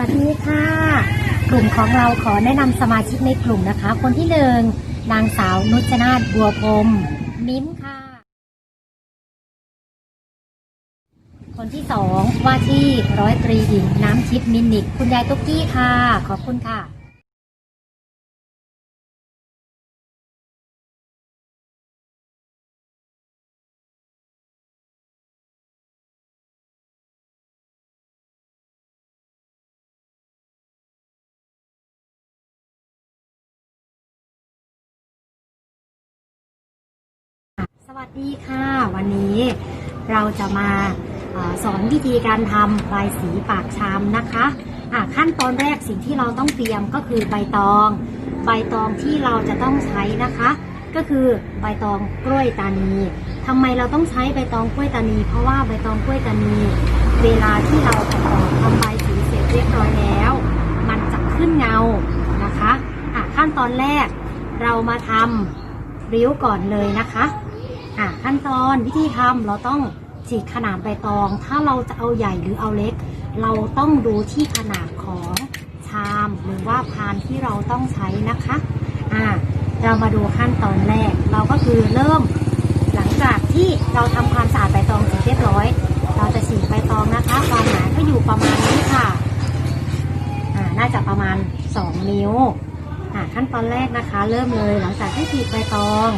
วัสดีค่ะ กลุ่มของเราขอแนะนำสมาชิกในกลุ่มนะคะ คนที่หนึ่งนางสาวนุชนาถบัวพรมมิ้มค่ะ คนที่สองว่าที่ร้อยตรีหญิงน้ำชิดมินนิก คุณยายตุ๊กกี้ค่ะ ขอบคุณค่ะ สวัสดีค่ะ วันนี้เราจะมาออสอนวิธีการทำใบายสีปากชามนะคะอะขั้นตอนแรกสิ่งที่เราต้องเตรียมก็คือใบตอง ใบตองที่เราจะต้องใช้นะคะ ก็คือใบตองกล้วยตานีทำไมเราต้องใช้ใบตองกล้วยตานี เพราะว่าใบตองกล้วยตานี เวลาที่เราประกอบทำใบายสีเสร็จเรียบร้อยแล้ว มันจะขึ้นเงานะคะอะขั้นตอนแรกเรามาทำริ้วก่อนเลยนะคะ อะขั้นตอนวิธีทำเราต้องฉีกขนาดใบตอง ถ้าเราจะเอาใหญ่หรือเอาเล็ก เราต้องดูที่ขนาดของชามหรือว่าพานที่เราต้องใช้นะคะอะเรามาดูขั้นตอนแรก เราก็คือเริ่มหลังจากที่เราทำความสะอาดใบตองเสร็จเรียบร้อย เราจะฉีกใบตองนะคะ ความหนาก็อยู่ประมาณนี้ค่ะอ่าน่าจะประมาณ 2 นิ้วอะขั้นตอนแรกนะคะ เริ่มเลยหลังจากที่ฉีกใบตอง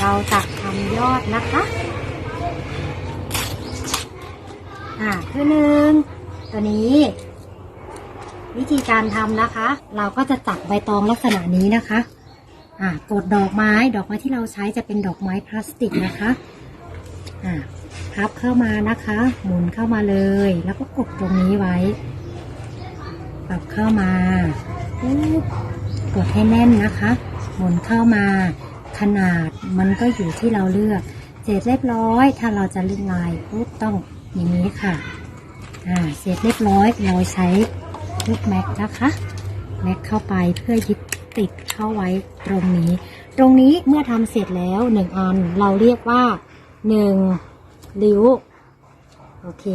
เราจะทำยอดนะคะ อ่าคือหนึ่งตัวนี้ วิธีการทำนะคะ เราก็จะจับใบตองลักษณะนี้นะคะ อ่ากดดอกไม้ดอกไม้ที่เราใช้จะเป็นดอกไม้พลาสติกนะคะอ่าพับเข้ามานะคะ หมุนเข้ามาเลย แล้วก็กดตรงนี้ไว้ปรับเข้ามาปุ๊บกดให้แน่นนะคะ หมุนเข้ามา ขนาดมันก็อยู่ที่เราเลือก เสร็จเรียบร้อย ถ้าเราจะเลือกลายปุ๊บต้องอย่างนี้ค่ะอ่าเสร็จเรียบร้อยเราใช้ลูกแม็กนะคะแม็กเข้าไปเพื่อยึดติดเข้าไว้ตรงนี้ ตรงนี้เมื่อทำเสร็จแล้วหนึ่งอันเราเรียกว่าหนึ่งริ้วโอเค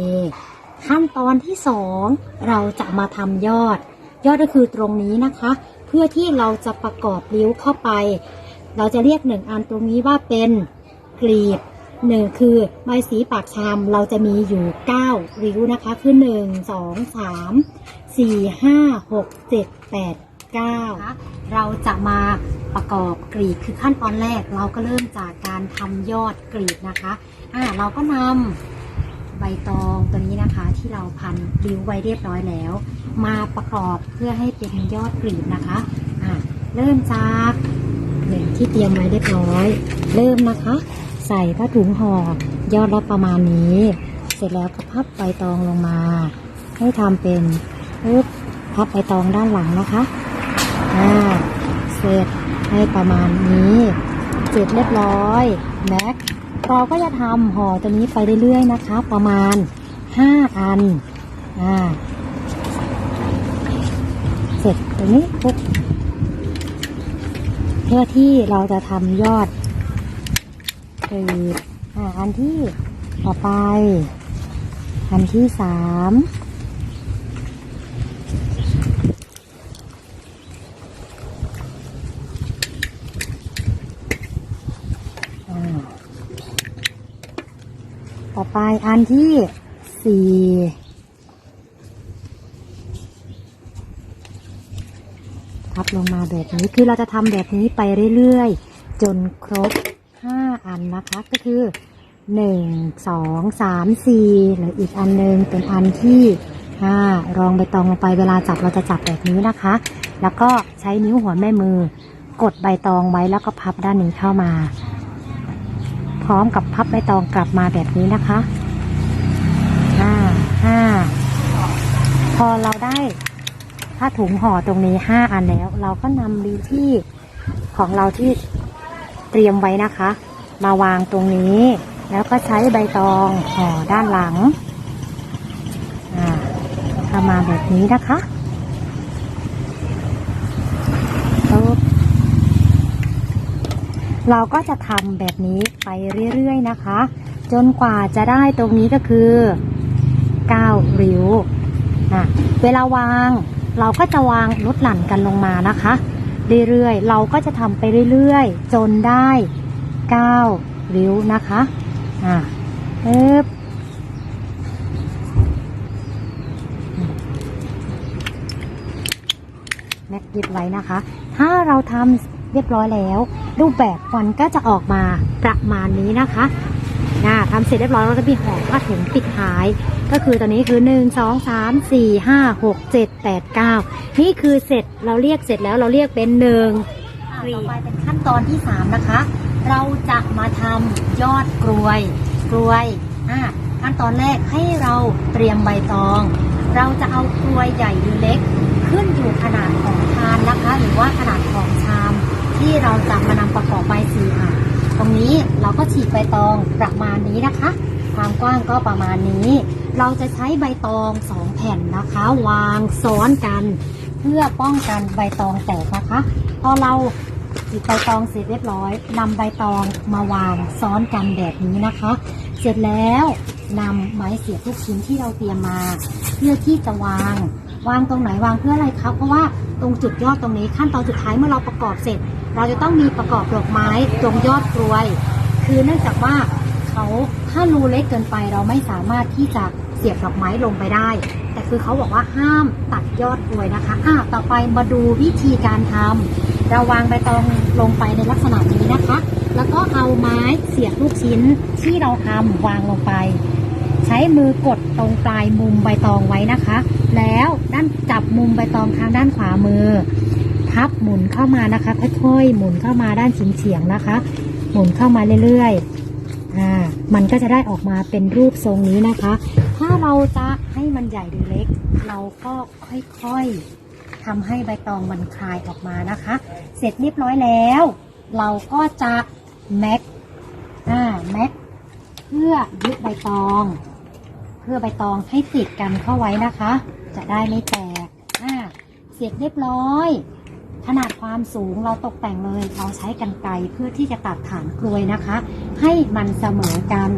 ขั้นตอนที่สองเราจะมาทำยอด ยอดก็คือตรงนี้นะคะ เพื่อที่เราจะประกอบริ้วเข้าไป เราจะเรียกหนึ่งอันตรงนี้ว่าเป็นกลีบหนึ่งคือใบสีปากชามเราจะมีอยู่เก้าริ้วนะคะ คือหนึ่งสองสามสี่ห้าหกเจ็ดแปดเก้าเราจะมาประกอบกลีบคือขั้นตอนแรกเราก็เริ่มจากการทำยอดกลีบนะคะอ่าเราก็นำใบตองตัวนี้นะคะที่เราพันริ้วไว้เรียบร้อยแล้ว มาประกอบเพื่อให้เป็นยอดกลีบนะคะอ่าเริ่มจาก ที่เตรียมไว้เรียบร้อย เริ่มนะคะ ใส่ผ้าถุงห่อยอดละประมาณนี้ เสร็จแล้วก็พับใบตองลงมา ให้ทำเป็นปึ๊บพับใบตองด้านหลังนะคะอ่าเสร็จให้ประมาณนี้เสร็จเรียบร้อยแม็กเราก็จะทำห่อตัวนี้ไปเรื่อยๆนะคะ ประมาณ 5 อันอ่าเสร็จตัวนี้ปุ๊บ พื่อที่เราจะทำยอดกรีบอ่าอันที่ต่อไป อันที่สามต่อไปอันที่สี่ พับ ลงมาแบบนี้คือเราจะทำแบบนี้ไปเรื่อยๆ จนครบ 5 อันนะคะ ก็คือ 1 2 3 4หรืออีกอันหนึงเป็นอันที่ 5 รองใบตองลงไปเวลาจับเราจะจับแบบนี้นะคะ แล้วก็ใช้นิ้วหัวแม่มือกดใบตองไว้แล้วก็พับด้านนี้เข้ามา พร้อมกับพับใบตองกลับมาแบบนี้นะคะห้าห้าพอเราได้ ถ้าถุงห่อตรงนี้ห้าอันแล้ว เราก็นำริ้วที่ของเราที่เตรียมไว้นะคะ มาวางตรงนี้ แล้วก็ใช้ใบตองห่อด้านหลังอ่าเข้ามาแบบนี้นะคะเราก็จะทำแบบนี้ไปเรื่อยๆนะคะ จนกว่าจะได้ตรงนี้ก็คือ 9 ริ้วอะเวลาวาง เราก็จะวางลดหลั่นกันลงมานะคะ เรื่อยๆ เราก็จะทำไปเรื่อยๆ จนได้9ริ้วนะคะ อ่าปึ๊บแม็กยึดไว้นะคะ ถ้าเราทำเรียบร้อยแล้ว รูปแบบมันก็จะออกมาประมาณนี้นะคะ อ่าทำเสร็จเรียบร้อยเราก็มีห่อผ้าถุงปิดท้าย ก็คือตอนนี้คือ1 2 3 4 5 6 7 8 9นี่คือเสร็จเราเรียกเสร็จแล้วเราเรียกเป็นหนึ่งต่อไปเป็นขั้นตอนที่3นะคะ เราจะมาทำยอดกลวยกลวยอ่าขั้นตอนแรกให้เราเตรียมใบตอง เราจะเอากลวยใหญ่หรือเล็ก ขึ้นอยู่ขนาดของทานนะคะ หรือว่าขนาดของชาม ที่เราจะมานำประกอบใบสีค่ะ ตรงนี้เราก็ฉีกใบตองประมาณนี้นะคะ ความกว้างก็ประมาณนี้ เราจะใช้ใบตองสองแผ่นนะคะ วางซ้อนกัน เพื่อป้องกันใบตองแตกนะคะ พอเราฉีกใบตองเสร็จเรียบร้อยนำใบตองมาวางซ้อนกันแบบนี้นะคะ เสร็จแล้วนำไม้เสียบทุกชิ้นที่เราเตรียมมา เพื่อที่จะวางวางตรงไหนวางเพื่ออะไรครับเพราะว่าตรงจุดยอดตรงนี้ขั้นตอนสุดท้ายเมื่อเราประกอบเสร็จ เราจะต้องมีประกอบดอกไม้ตรงยอดกลวย คือเนื่องจากว่าเขาถ้ารูเล็กเกินไปเราไม่สามารถที่จะเสียบดอกไม้ลงไปได้ แต่คือเขาบอกว่าห้ามตัดยอดกลวยนะคะอะต่อไปมาดูวิธีการทำเราวางใบตองลงไปในลักษณะนี้นะคะ แล้วก็เอาไม้เสียบลูกชิ้นที่เราทำวางลงไป ใช้มือกดตรงปลายมุมใบตองไว้นะคะ แล้วด้านจับมุมใบตองทางด้านขวามือ พับหมุนเข้ามานะคะ ค่อยๆหมุนเข้ามาด้านเฉียงๆนะคะ หมุนเข้ามาเรื่อยๆอ่ามันก็จะได้ออกมาเป็นรูปทรงนี้นะคะ ถ้าเราจะให้มันใหญ่หรือเล็ก เราก็ค่อยๆทำให้ใบตองมันคลายออกมานะคะ เสร็จเรียบร้อยแล้ว เราก็จะแม็กอ่าแม็กเพื่อยึดใบตอง เพื่อใบตองให้ติดกันเข้าไว้นะคะ จะได้ไม่แตกอ่าเสร็จเรียบร้อย ขนาดความสูงเราตกแต่งเลยเราใช้กันไกรเพื่อที่จะตัดฐานกลวยนะคะ ให้มันเสมอกัน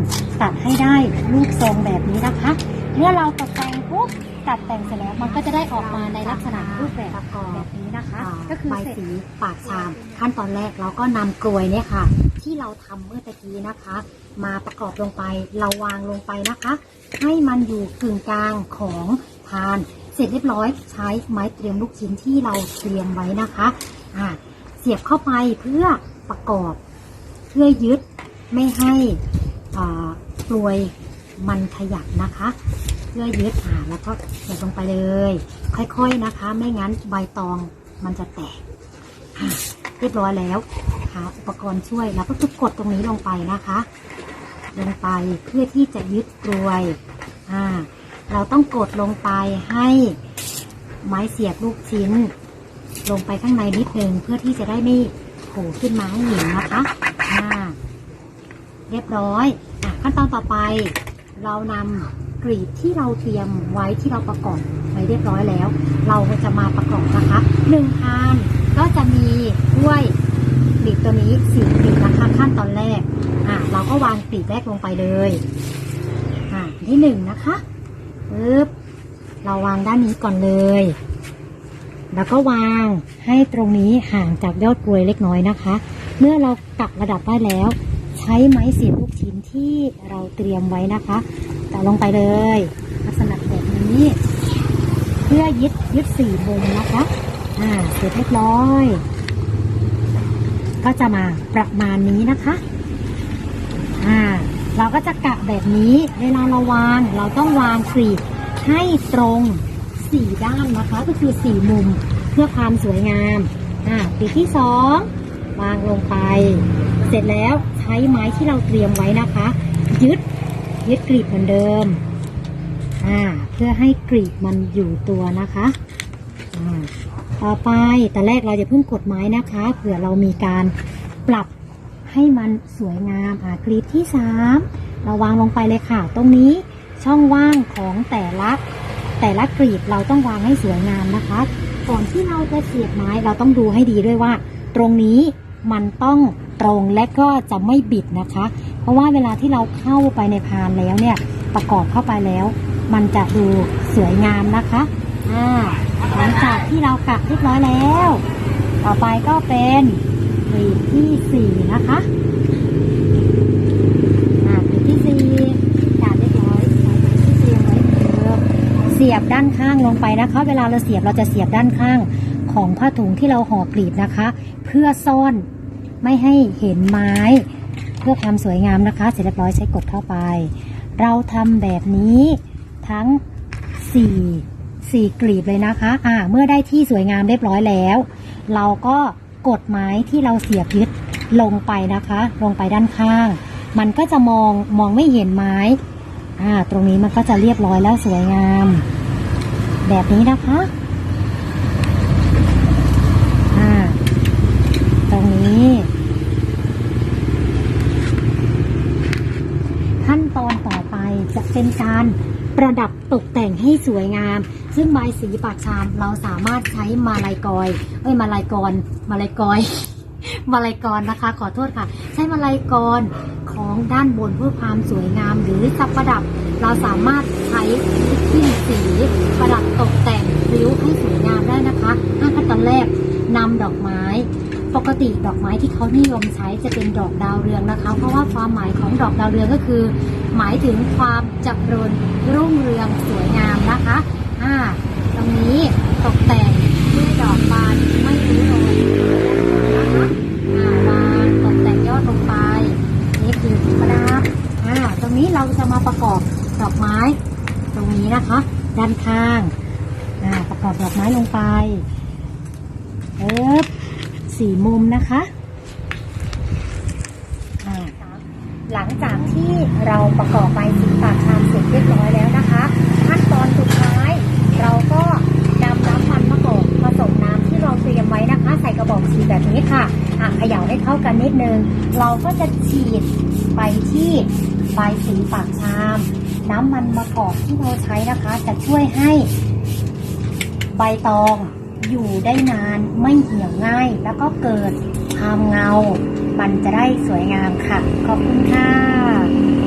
ตัดให้ได้รูปทรงแบบนี้นะคะ เมื่อเราตกแต่งปุ๊บตัดแต่งเสร็จแล้วมันก็จะได้ออกมาในลักษณะรูปแบบประกอบแบบนี้นะคะ ก็คือใบสีปากชาม ขั้นตอนแรกเราก็นำกลวยเนี่ยค่ะ ที่เราทำเมื่อตะกี้นะคะ มาประกอบลงไปเราวางลงไปนะคะ ให้มันอยู่กึ่งกลางของพาน เสร็จเรียบร้อยใช้ไม้เตรียมลูกชิ้นที่เราเตรียมไว้นะคะอ่าเสียบเข้าไปเพื่อประกอบเพื่อยึดไม่ให้อ่ากลวยมันขยับนะคะ เพื่อยึดอ่าแล้วก็เสียบลงไปเลย ค่อยๆนะคะ ไม่งั้นใบตองมันจะแตกเรียบร้อยแล้วหาอุปกรณ์ช่วยแล้วก็คือกดตรงนี้ลงไปนะคะ ลงไปเพื่อที่จะยึดกลวยอ่า เราต้องกดลงไปให้ไม้เสียบลูกชิ้น ลงไปข้างในนิดนึงเพื่อที่จะได้ไม่โผล่ขึ้นมาให้เห็นนะคะอ่าเรียบร้อยอะขั้นตอนต่อไปเรานำกรีดที่เราเตรียมไว้ที่เราประกอบไว้เรียบร้อยแล้ว เราจะมาประกอบนะคะหนึ่งพานก็จะมีถ้วยกรีดตัวนี้สี่กรีดนะคะขั้นตอนแรกอะเราก็วางกรีดแรกลงไปเลยอะที่หนึ่งนะคะ ปึ๊บเราวางด้านนี้ก่อนเลย แล้วก็วางให้ตรงนี้ห่างจากยอดกลวยเล็กน้อยนะคะ เมื่อเรากลับระดับได้แล้ว ใช้ไม้เสียบลูกชิ้นที่เราเตรียมไว้นะคะต่อลงไปเลย ลักษณะแบบนี้ เพื่อยึดยึดสี่มุมนะคะ อ่าเสร็จเรียบร้อย ก็จะมาประมาณนี้นะคะ อ่า เราก็จะกะแบบนี้ เวลาเราวาง เราต้องวางกรีดให้ตรงสี่ด้านนะคะ ก็คือสี่มุมเพื่อความสวยงามอ่ากรีที่สองวางลงไป เสร็จแล้วใช้ไม้ที่เราเตรียมไว้นะคะ ยึดยึดกรีดเหมือนเดิมอ่าเพื่อให้กรีดมันอยู่ตัวนะคะอ่าต่อไปแต่แรกเราจะเพิ่งกดไม้นะคะเผื่อเรามีการปรับ ให้มันสวยงามอ่ากรีดที่สามเราวางลงไปเลยค่ะ ตรงนี้ช่องว่างของแต่ละแต่ละกรีดเราต้องวางให้สวยงามนะคะ ก่อนที่เราจะเสียบไม้เราต้องดูให้ดีด้วยว่า ตรงนี้มันต้องตรงและก็จะไม่บิดนะคะ เพราะว่าเวลาที่เราเข้าไปในพานแล้วเนี่ยประกอบเข้าไปแล้ว มันจะดูสวยงามนะคะอ่าหลังจากที่เรากักเรียบร้อยแล้ว ต่อไปก็เป็นกลีบที่สี่ นะคะอ่าที่สี่กัดเรียบร้อยที่สี่ไว้เหมือนเดิมเสียบด้านข้างลงไปนะคะ เวลาเราเสียบเราจะเสียบด้านข้างของผ้าถุงที่เราห่อกลีบนะคะ เพื่อซ่อนไม่ให้เห็นไม้ เพื่อความสวยงามนะคะ เสร็จเรียบร้อยใช้กดเข้าไป เราทำแบบนี้ทั้งสี่สี่กลีบเลยนะคะ อ่า เมื่อได้ที่สวยงามเรียบร้อยแล้ว เราก็กดไม้ที่เราเสียบยึด ลงไปนะคะ ลงไปด้านข้าง มันก็จะมองมองไม่เห็นไม้อ่าตรงนี้มันก็จะเรียบร้อยแล้วสวยงาม แบบนี้นะคะอ่าตรงนี้ ขั้นตอนต่อไปจะเป็นการประดับตกแต่งให้สวยงาม ซึ่งใบสีปากชามเราสามารถใช้มาลายกอยเอ้ยมาลายกรมาลายกอย มาลายกรนะคะ ขอโทษค่ะ ใช้มาลายกรของด้านบนเพื่อความสวยงาม หรือจะประดับ เราสามารถใช้ทิ้นสีประดับตกแต่งริ้วให้สวยงามได้นะคะขั้นตอนแรกนำดอกไม้ปกติดอกไม้ที่เขานิยมใช้จะเป็นดอกดาวเรืองนะคะ เพราะว่าความหมายของดอกดาวเรืองก็คือ หมายถึงความเจริญรุ่งเรืองสวยงามนะคะอ่าตรงนี้ตกแต่งด้วยดอกบานไม่รู้โรยนะคะอ่าวางตกแต่งยอดลงไป นี่ คือประอ่าตรงนี้เราจะมาประกอบดอกไม้ ตรงนี้นะคะ ด้านข้างอ่าประกอบดอกไม้ลงไปเอ๊บสี่มุมนะคะอ่าหลังจากที่เราประกอบใบสีปากชามเสร็จเรียบร้อยแล้วนะคะ ให้เข้ากันนิดนึง เราก็จะฉีดไปที่ใบสีปากชาม น้ำมันมะกอกที่เราใช้นะคะ จะช่วยให้ใบตองอยู่ได้นานไม่เหี่ยวง่าย แล้วก็เกิดความเงา มันจะได้สวยงามค่ะ ขอบคุณค่ะ